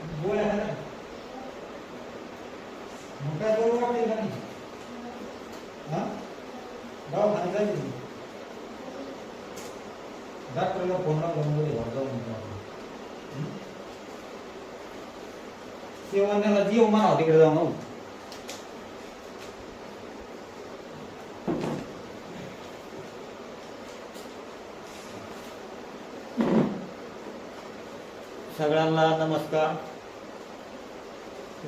गोळ्या आहे ना? मग काय बरं का नाही हा दवाखान्यात जायचं नाही. डॉक्टरला फोन लावला घर जाऊन येतो आपण. जीव म्हणावं तिकडे जाऊन सगळ्यांना नमस्कार.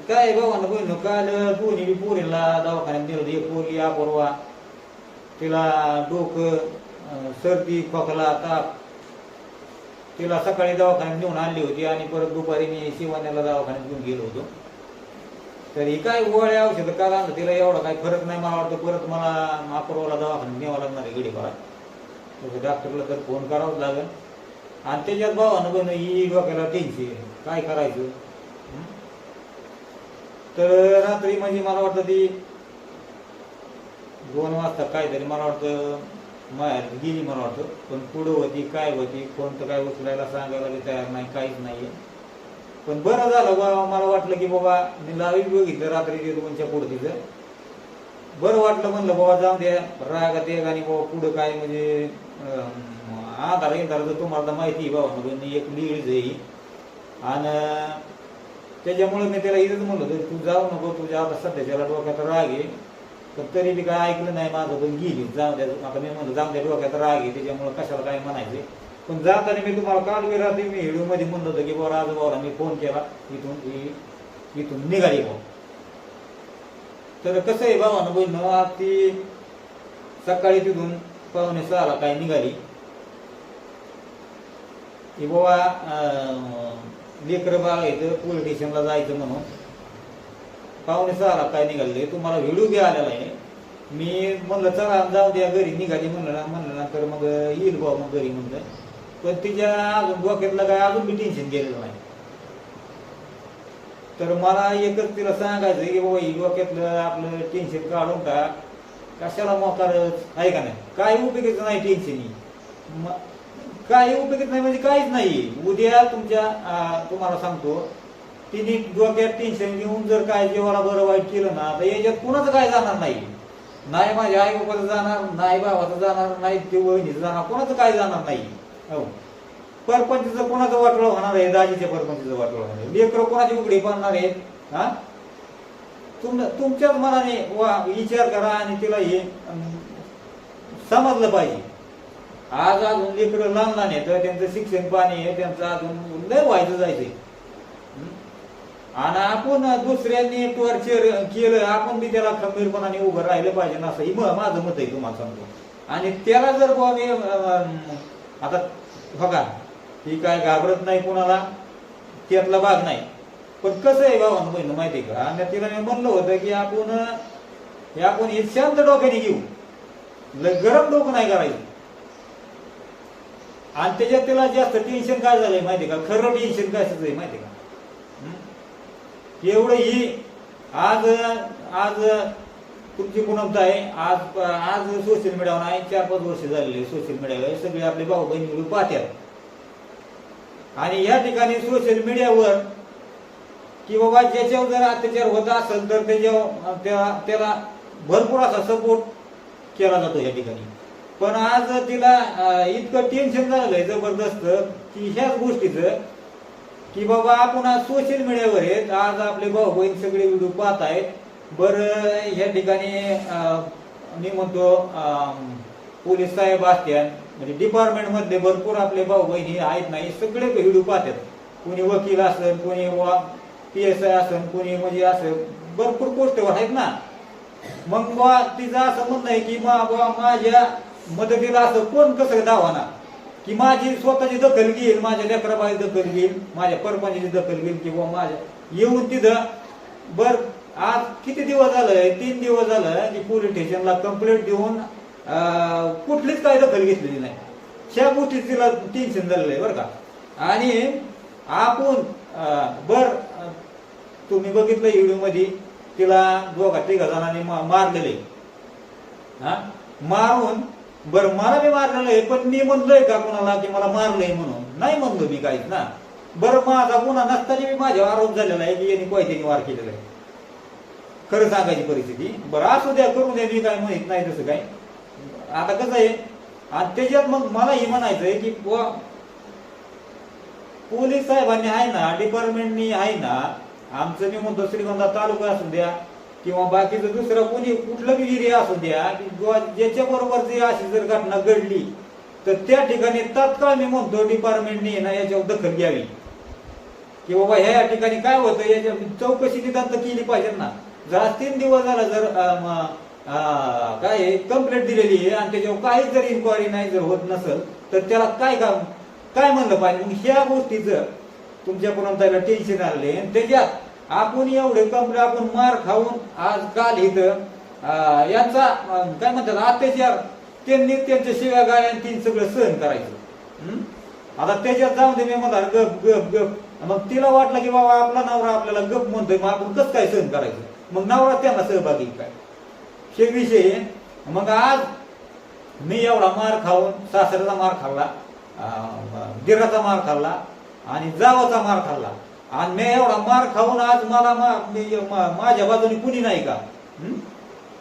काय भावानं बहिण काल पोरी बी पोरीला दवाखान्यात दिलं होतं. एक पोरगी अपूर्वा. तिला डोकं सर्दी खोकला ताप. तिला सकाळी दवाखान्यात नेऊन आणली होती आणि परत दुपारी मी शिवान्याला दवाखान्यात घेऊन गेलो होतो. तर ही काय गोळ्या औषधं का आणलं तिला एवढा काही फरक नाही मला वाटतं. परत मला अपूर्वाला दवाखान्यात न्यावं लागणार आहे गडी तसं डॉक्टरला तर फोन करावाच लागेल. आणि त्याच्यात भावानं बन ही डोक्याला टेन्शन काय करायचं? तर रात्री म्हणजे मला वाटतं ती दोन वाजता काहीतरी मला वाटतं माहेर गेली मला वाटतं. पण पुढं होती काय होती कोणतं काय उचलायला सांगायला तयार नाही काहीच नाहीये. पण बरं झालं बाबा मला वाटलं की बाबा मी लावी बघितलं रात्री ते दोनच्या पुढं बरं वाटलं म्हणलं बाबा जाऊन द्या रागात एक आणि बाबा पुढं काय म्हणजे आधार इंधार तर तुम्हाला तर माहिती आहे बाबा म्हणून एक लीड ही. आणि त्याच्यामुळे मी त्याला इथंच म्हणलं होतं, तू जाऊ नको तुझ्या आता सध्याच्याला डोक्यात राग आहे. पण तरी बी काय ऐकलं नाही माझं पण गेली जाऊ द्या. आता मी म्हणलं जाऊ द्या डोक्यात राग आहे त्याच्यामुळे कशाला काय म्हणायचे? पण जाताना मी तुम्हाला काल बी रात्री मी व्हिडिओमध्ये म्हणलं होतं की बाबा राजभाऊला मी फोन केला इथून इथून निघाली भाऊ. तर कसं आहे भावानं बहिण आज ती सकाळी तिथून पाहुणे सहाला काय निघाली. की बाबा लेकरं बाळ येतं पोलीस स्टेशनला जायचं म्हणून पाहुणे सहाला काय निघाले तुम्हाला व्हिडिओ बी आलेला आहे. मी म्हणलं चला जाऊ द्या घरी निघाली म्हणलं ना म्हणलं ना तर मग येईल बाबा मग घरी म्हणलं. पण तिच्या अजून डोक्यातलं काय अजून मी टेन्शन गेलेलं नाही. तर मला एकच तिला सांगायचं की बाबा ही डोक्यातलं आपलं टेन्शन काढून टाक. कशाला मोकार आहे का नाही? काय उपयोगाचं नाही टेन्शन काही उपयोगाचं नाही म्हणजे काहीच नाही. उद्या तुमच्या तुम्हाला सांगतो तिने डोक्यात टेन्शन घेऊन जर काय जेवाला बरं वाईट केलं ना तर याच्यात कुणाचं काय जाणार नाही. नाही माझ्या आई बाबाचं जाणार नाही भावाचं जाणार नाही ते वहिनीचं जाणार कोणाचं काय जाणार नाही. हो. परपंचचं कोणाचं वाटळ होणार आहे? दाजीच्या परपंचचं वाटळ होणार आहे. लेकरं कोणाची उघडी पडणार आहेत? हा? तुम तुमच्याच मनाने वा विचार करा आणि तिला हे समजलं पाहिजे. आज अजून लेकरं लहान लहान येतं त्यांचं शिक्षण पाणी आहे त्यांचं अजून लय व्हायचं जायचंय. आणि आपण दुसऱ्यांनी टॉर्चर केलं आपण बी त्याला खंबीरपणाने उभं राहिलं पाहिजे ना असं. माझं मत आहे तुम्हाला सांगतो. आणि त्याला जर बुवा आता बघा ही काय घाबरत नाही कोणाला? त्यातला भाग नाही. पण कसं आहे बाबा बहिण माहिती आहे का? आणि तिला मी म्हणलं होतं की आपण हे आपण हे शांत डोक्याने घेऊ. गरम डोकं नाही करायचं. आणि त्याच्यात त्याला जास्त टेन्शन काय झालंय माहिती आहे का? खरं टेन्शन काय आहे माहिती आहे का एवढं ही आज आज तुमची गुणवत्ता आहे आज आज सोशल मीडियावर आहे चार पाच वर्ष झालेले सोशल मीडियावर सगळे आपले भाऊ बहिणी व्हिडिओ पाहतात आणि या ठिकाणी सोशल मीडियावर की बाबा ज्याच्यावर जर अत्याचार होत असेल तर त्याच्यावर त्याला भरपूर असा सपोर्ट केला जातो या ठिकाणी. पण आज तिला इतकं टेन्शन झालंय जबरदस्त की ह्याच गोष्टीचं की बाबा आपण आज सोशल मीडियावर आहेत आज आपले भाऊ बहीण सगळे व्हिडिओ पाहत आहेत. बरं ह्या ठिकाणी मी म्हणतो पोलीस साहेब असत्या म्हणजे डिपार्टमेंटमध्ये भरपूर आपले भाऊ बहिणी आहेत नाही सगळे व्हिडिओ पाहतात कोणी वकील असेल कोणी पी एस आय असेल कोणी म्हणजे असं भरपूर पोस्टवर आहेत ना. मग बुवा तिचं असं म्हणणं आहे की मा बुवा माझ्या मदतीला असं कोण कसं दावाना की माझी स्वतःची दखल घेईल माझ्या लेकराबाई दखल घेईल माझ्या परपंचाची दखल घेईल किंवा माझ्या येऊन तिथं बर आज किती दिवस झालं तीन दिवस झालं की पोलीस स्टेशनला कंप्लेंट देऊन कुठलीच काय दखल घेतलेली नाही. त्या गोष्टी तिला टेन्शन झालेलं आहे बरं का. आणि आपण बर तुम्ही बघितलं व्हिडिओमध्ये तिला दोघा तिघा जणांनी मा- मारलेले. हा? मारून बर मला मी मारलेलं आहे पण मी म्हणलोय का कोणाला की मला मारलंय म्हणून? नाही म्हणलो मी काहीच ना. बरं माझा गुन्हा नसताना मी माझ्यावर आरोप झालेला आहे की यांनी कोयत्याने वार केलेला आहे. खरं सांगायची परिस्थिती. बरं असू द्या करू द्या मी काय म्हणत नाही तसं काय आता कसं आहे आणि त्याच्यात मग मला हे म्हणायचं आहे की पोलीस साहेबांनी आहे ना डिपार्टमेंटनी आहे ना आमचं मी म्हणतो श्रीगोंदा तालुका असू द्या किंवा बाकीचं दुसरं कोणी कुठलं बी एरिया असू द्या ज्याच्या बरोबर जी अशी जर घटना घडली तर त्या ठिकाणी तात्काळ मी म्हणतो डिपार्टमेंटने ना याच्यावर दखल घ्यावी. की बाबा ह्या या ठिकाणी काय होतं याच्या चौकशी निदान तर केली पाहिजे ना. जर तीन दिवस झाला जर काय कंप्लेंट दिलेली आहे आणि त्याच्यावर काहीच जर इन्क्वायरी नाही जर होत नसेल तर त्याला काय काम काय म्हणलं पाहिजे? मग ह्या गोष्टीचं तुमच्याकडून त्याला टेन्शन आले आणि त्याच्यात आपण एवढे कपडे आपण मार खाऊन आज काल इथं यांचा काय म्हणतात अत्याचार त्यांनी त्यांच्या शिव्या गाय आणि तीन सगळं सहन करायचं. आता त्याच्यात जाऊन दे मी म्हणा गप गप गप. मग तिला वाटलं की बाबा आपला नवरा आपल्याला गप म्हणतोय मग आपण कसं काय सहन करायचं? मग नवरा त्यांना सहभागी काय? हे विषय मग आज मी एवढा मार खाऊन सासऱ्याचा मार खाल्ला अं, दिराचा मार खाल्ला आणि जावाचा मार खाल्ला. आणि मी एवढा मार खाऊन आज मला मा- मी- मा- माझ्या बाजूने कुणी नाही का?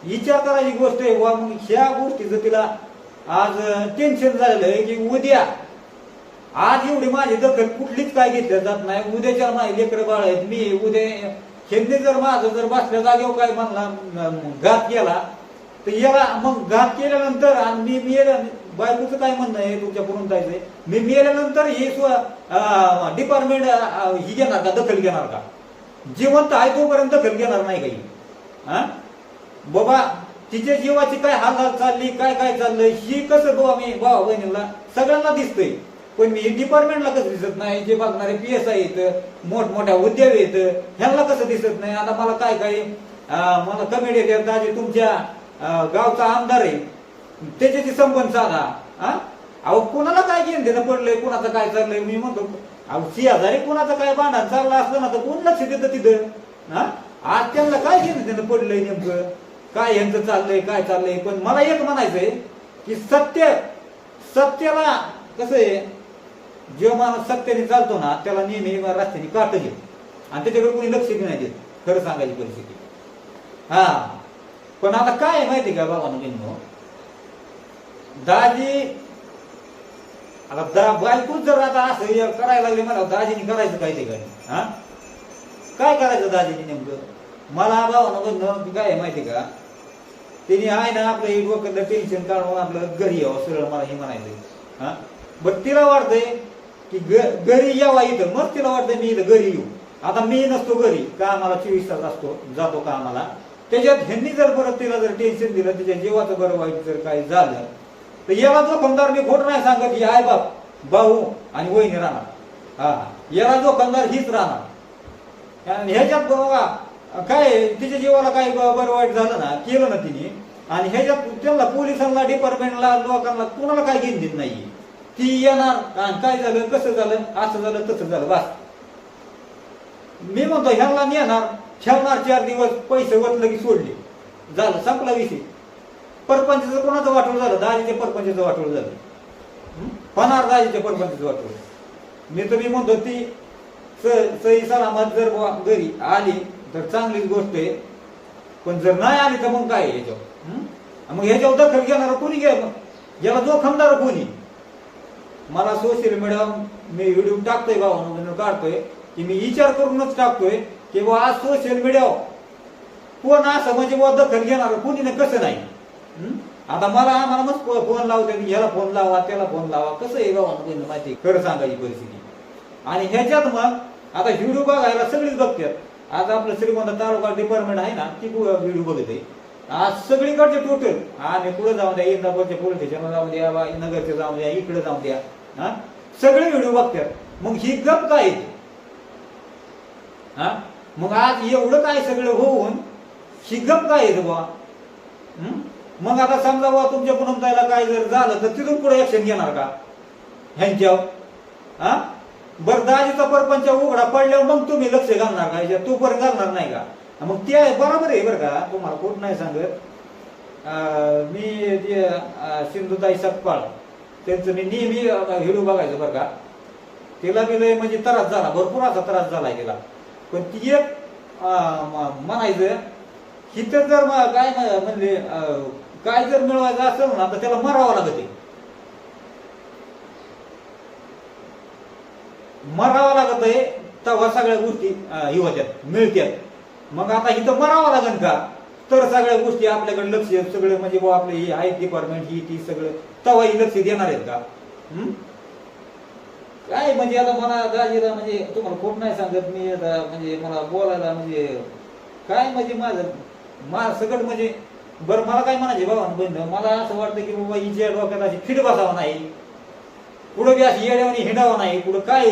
विचार करायची गोष्ट आहे. वा मग ह्या गोष्टीचं तिला आज टेन्शन झालेलं आहे की उद्या आज एवढी माझी दखल कुठलीच काय घेतल्या जात नाही. उद्याच्या माझे लेकर बाळ आहेत. मी उद्या ह्यांनी जर माझं जर बसल्या जागेवर काय म्हणला घात केला तर याला मग घात केल्यानंतर आणि मी मेल्या बायकोचं काय म्हणणं आहे? तुमच्या पुरून जायचंय मी मेल्यानंतर हे डिपार्टमेंट ही घेणार का? दखल घेणार का? जिवंत आहे तोपर्यंत दखल घेणार नाही काही. हा? बाबा तिच्या जीवाची काय हालचाल चालली काय काय चाललंय ही कसं बाबा मी भावा बहिणीला सगळ्यांना दिसतंय. पण मी डिपार्टमेंटला कसं दिसत नाही? जे बघणारे पी एस आय येत मोठमोठ्या उद्योग येत ह्यांना कसं दिसत नाही? आता मला काय काय मला कमेडी येतात तुमच्या गावचा आमदार आहे. त्याच्याशी संबंध साधा हा? अहो कोणाला काय घेऊन देणं पडलंय? कोणाचं काय चाललंय? मी म्हणतो अहो सी शेजारी कोणाचं काय भांडण चाललं असलं ना तर कोण लक्ष देतं तिथं? हा? आज त्यांना काय घेणं देणं पडलंय नेमकं? काय यांचं चाललंय काय चाललंय? पण मला एक म्हणायचंय की सत्य सत्याला कसं आहे जेव्हा माणूस सत्याने चालतो ना त्याला नेहमी रस्त्याने काट घेत आणि त्याच्याकडे कोणी लक्ष बी नाही देत खरं सांगायची परिस्थिती. हा. पण आता काय आहे माहिती का बाबा बहिणीनो? दाजी आता दा बायकोच जर आता असं हे करायला लागले मला दाजीने करायचं काय ते काय? हा? काय करायचं दाजीने नेमकं? मला भावना काय माहिती का? तिने आहे ना आपलं एक डोक्यातलं टेन्शन काढून आपलं घरी यावं सरळ मला हे म्हणायचं हा? बट तिला वाटतंय की घरी यावा इथं मग तिला वाटतंय मी इथं घरी येऊ. आता मी नसतो घरी कामाला चोवीस तास असतो जातो कामाला. त्याच्यात ह्यांनी जर परत तिला जर टेन्शन दिलं तिच्या जीवाचं बरं वाईट जर काही झालं तर याला जोखमदार मी खोट नाही सांगत की आई बाप भाऊ आणि वहिनी राहणार. हा याला जोखमदार हीच राहणार. आणि ह्याच्यात बघा काय तिच्या जीवाला काही बरं वाईट झालं ना केलं ना तिने. आणि ह्याच्यात त्यांना पोलिसांना डिपार्टमेंटला लोकांना कोणाला काय घेऊन देत नाही ती येणार आणि काय झालं कसं झालं असं झालं तसं झालं बस. मी म्हणतो ह्यांना नेणार. ठेवणार चार दिवस पैसे वतलं की सोडले. झालं संपला विषय. परपंचाचं कोणाचं वाटोळ झालं? दाजीचे परपंचाचं वाटोळ झालं. होणार दाजीचे परपंचाचं वाटोळ मी तर मी म्हणतो ती सई सलामत जर बुवा घरी आली तर चांगलीच गोष्ट आहे. पण जर नाही आली तर मग काय ह्याच्यावर याच्यावर? मग ह्याच्यावर दखल घेणार कोणी घ्या मग? याला जोखमदार कोणी? मला सोशल मीडिया मी व्हिडिओ टाकतोय भावानं काढतोय की मी विचार करूनच टाकतोय की बुवा आज सोशल मीडिया कोण असं म्हणजे बुवा दखल घेणार कोणी ना कसं नाही? आता मला आम्हाला मग फोन लावते ह्याला फोन लावा त्याला फोन लावा. कसं आहे भावानं म्हणजे माहिती खरं सांगायची परिस्थिती. आणि ह्याच्यात मग आता व्हिडिओ बघायला सगळीच बघतात. आज आपलं श्रीमंत तालुका डिपार्टमेंट आहे ना ती व्हिडिओ बघते आज सगळीकडचे टोटल आणि पुढे जाऊन द्या इंदापूरच्या पोलीस स्टेशनला जाऊन द्या बा नगरचे जाऊन द्या इकडे जाऊन द्या. हा? सगळे व्हिडिओ बघतात. मग ही गप काय आहे? हा? मग आज एवढं काय सगळं होऊन ही गप काय आहे बुवा? मग आता समजा बुवा तुमच्या पुनमताईला काय जर झालं तर तिथून पुढे ऍक्शन घेणार का? ह्यांच्यावर? हा? बरं दाजीचा परपंच उघडा पडल्यावर मग तुम्ही लक्ष घालणार का याच्यात? तू पर घालणार नाही का? मग ते आहे बरोबर आहे बरं का? तुम्हाला कोण नाही सांगत. मी जे सिंधुताई सपकाळ त्यांचं मी नेहमी हिडू बघायचं बरं का? तिला बी लय म्हणजे त्रास झाला भरपूर असा त्रास झाला तिला. पण ती एक म्हणायचं हिथं जर काय म्हणले काय जर मिळवायचं असेल ना तर त्याला मरावं लागते मरावं लागत आहे तेव्हा सगळ्या गोष्टी अं, हे होत्यात मिळत्यात. मग आता इथं मरावं लागेल का? तर सगळ्या गोष्टी आपल्याकडे लक्ष सगळं म्हणजे बुवा आपलं हे आहे डिपार्टमेंट ही ती सगळं तेव्हा ही लक्ष देणार आहेत का? काय म्हणजे आता मला दाजीला म्हणजे तुम्हाला खूप नाही सांगत मी आता म्हणजे मला बोलायला म्हणजे काय म्हणजे माझं मा सगळं म्हणजे बरं मला काय म्हणायचे बाबा बंद मला असं वाटतं की बाबा हिच्या डोक्यात अशी फिट बसावं नाही. पुढं बी अशी येड्यावानी हिंडावं नाही पुढं काय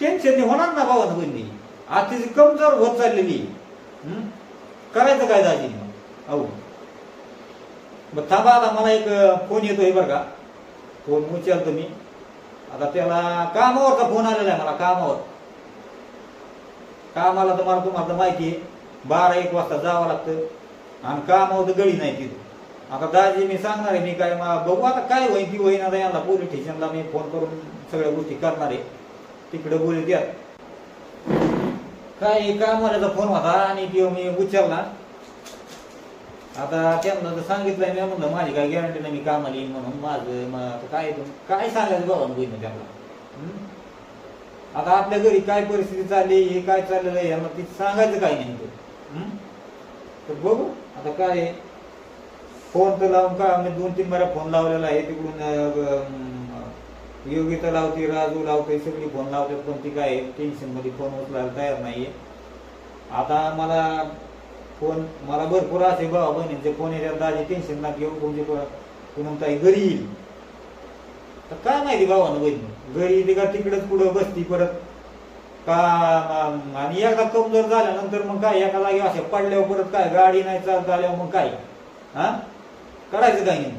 टेन्शन होणार ना बाबा बंदी आज तिची कमजोर होत चाललेली करायचं काय दाजी? अहो. मग थांबा आता मला एक फोन येतोय बरं का. फोन उचलतो मी. आता त्याला कामावरचा फोन आलेला आहे मला? कामावर. कामाला तर मला तुम्हाला माहिती आहे. बारा एक वाजता जावं लागतं. आणि कामावर तर गळी नाही तिथं. आता दाजी मी सांगणार आहे मी काय बघू आता काय होईन ती होईन आता यांना पोलीस स्टेशनला मी फोन करून सगळ्या गोष्टी करणार आहे. तिकडे बोलू द्या. काय कामाला फोन होता आणि तो मी उचलला. आता त्यांना तर सांगितलंय मी म्हणलं माझी काय गॅरंटी नाही मी कामाला येईन म्हणून माझं मग आता काय काय सांगायचं बाबा बहिणी त्यांना? आता आपल्या घरी काय परिस्थिती चालली हे काय चाललेलं आहे यांना ती सांगायचं काय नाही तर बघू. आता काय आहे. फोन तर लावून का? म्हणजे दोन तीन बारा फोन लावलेला आहे. तिकडून योगिता लावते राजू लावते सगळी फोन लावतात पण ती काय टेन्शनमध्ये फोन उचलायला तयार नाहीये. आता मला फोन मला भरपूर असे भावा बहिणींचे फोन येतात. दाजी टेन्शन ना घेऊ. तुमची पुन्हा ताई घरी येईल. तर काय माहिती भावानं बहिणी? घरी येते का? तिकडेच पुढं बसती परत? का आणि एकदा कमजोर झाल्यानंतर मग काय एका जागी असे पडल्यावर परत काय गाडी नाही चालत झाल्यावर मग काय? हा? करायचं काय नाही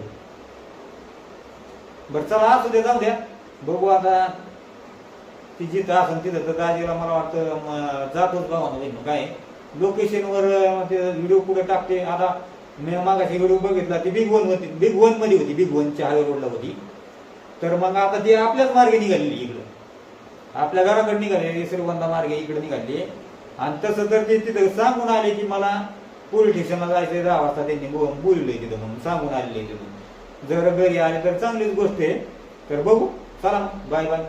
बरं चला असू दे जाऊ द्या. बघू आता. ती जिथं असेल तिथं तर दाजीला मला वाटतं जातोच बघा बहिणी काय? लोकेशनवर ते व्हिडिओ कुठे टाकते. आता मी मागाशी व्हिडिओ बघितला ती बिग वन होती. बिग वनमध्ये होती बिग वनच्या हायवे रोडला होती. तर मग आता ती आपल्याच मार्गे निघालेली इकडं. आपल्या घराकडे निघाले श्रीगोंदा मार्गे इकडे निघाली. आणि तसं तर ते तिथं सांगून आले की मला पोलीस स्टेशनला जायचं दहा वाजता त्यांनी बो- बोलवलंय तिथं म्हणून सांगून आलेले तिथून जर घरी आले तर चांगलीच गोष्ट आहे. तर बघू चला बाय बाय